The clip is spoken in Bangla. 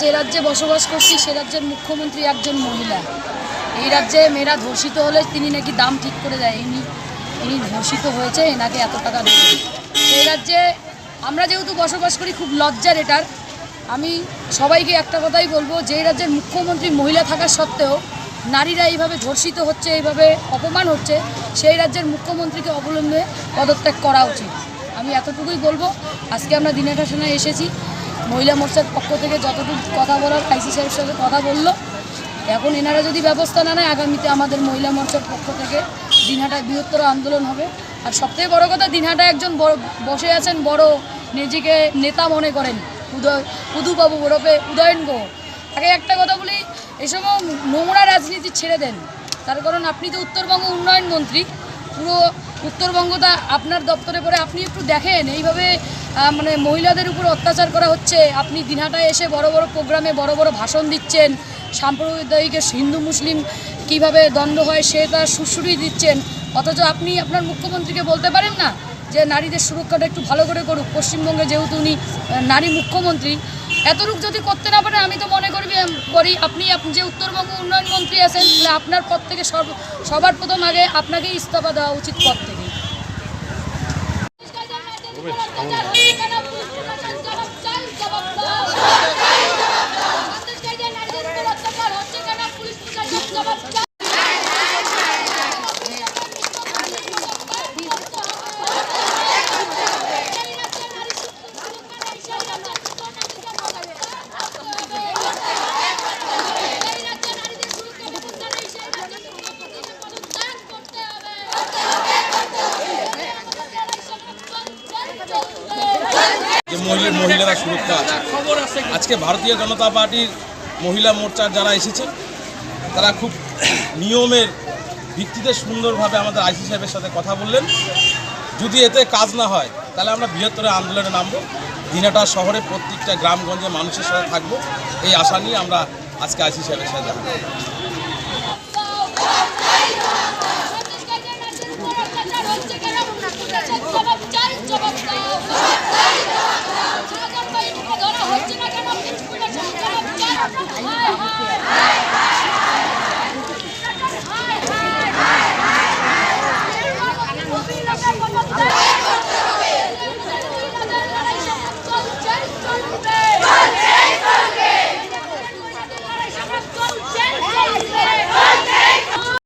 যে রাজ্যে বসবাস করছি, সে রাজ্যের মুখ্যমন্ত্রী একজন মহিলা। এই রাজ্যে মেয়েরা ধর্ষিত হলে তিনি নাকি দাম ঠিক করে দেয়। ইনি ইনি ধর্ষিত হয়েছে, এনাকে এত টাকা দেবে। সেই রাজ্যে আমরা যেহেতু বসবাস করি, খুব লজ্জার এটার। আমি সবাইকে একটা কথাই বলব, যে রাজ্যের মুখ্যমন্ত্রী মহিলা থাকা সত্ত্বেও নারীরা এইভাবে ধর্ষিত হচ্ছে, এইভাবে অপমান হচ্ছে, সেই রাজ্যের মুখ্যমন্ত্রীকে অবলম্বে পদত্যাগ করা উচিত। আমি এতটুকুই বলব, আজকে আমরা দিনাটা সেনায় এসেছি। মহিলা মোর্চার পক্ষ থেকে যতটুকু কথা বলার, আইসি সাহেবের সাথে কথা বলল। এখন এনারা যদি ব্যবস্থা না নেয়, আগামীতে আমাদের মহিলা মোর্চার পক্ষ থেকে দিনহাটায় বৃহত্তর আন্দোলন হবে। আর সবথেকে বড় কথা, দিনহাটায় একজন বড়, বসে আছেন বড় নিজেকে নেতা মনে করেন, উদয়, উদুবাবু ওরফে উদয়ন গো। তাকে একটা কথা বলি এসব নোংরা রাজনীতি ছেড়ে দেন। তার কারণ, আপনি তো উত্তরবঙ্গ উন্নয়ন মন্ত্রী। পুরো উত্তরবঙ্গটা আপনার দপ্তরে পরে আপনি একটু দেখেন, এইভাবে মানে মহিলাদের উপর অত্যাচার করা হচ্ছে। আপনি দিনহাটায় এসে বড় বড় প্রোগ্রামে বড় বড় ভাষণ দিচ্ছেন, সাম্প্রদায়িক হিন্দু, মুসলিম কীভাবে দ্বন্দ্ব হয় সে তার সুশ্রুই দিচ্ছেন। অথচ আপনি আপনার মুখ্যমন্ত্রীকে বলতে পারেন না যে, নারীদের সুরক্ষাটা একটু ভালো করে করুক। পশ্চিমবঙ্গে যেহেতু উনি নারী মুখ্যমন্ত্রী এতটুকু যদি করতে না পারে আমি তো মনে করি করি আপনি যে উত্তরবঙ্গ উন্নয়ন মন্ত্রী আছেন তাহলে আপনার পদ থেকে সর্ব- সবার প্রথম আগে আপনাকে ইস্তফা দেওয়া উচিত পদ থেকে। যে মহিলা মহিলারা সুরক্ষা আছে। আজকে ভারতীয় জনতা পার্টির মহিলা মোর্চার যারা এসেছে, তারা খুব নিয়মের ভিত্তিতে সুন্দরভাবে আমাদের আইসি সাহেবের সাথে কথা বললেন। যদি এতে কাজ না হয়, তাহলে আমরা বৃহত্তর আন্দোলনে নামবো। দিনাটা শহরে প্রত্যেকটা গ্রামগঞ্জে মানুষের সাথে থাকব, এই আশা নিয়ে আমরা আজকে আইসি সাহেবের সাথে।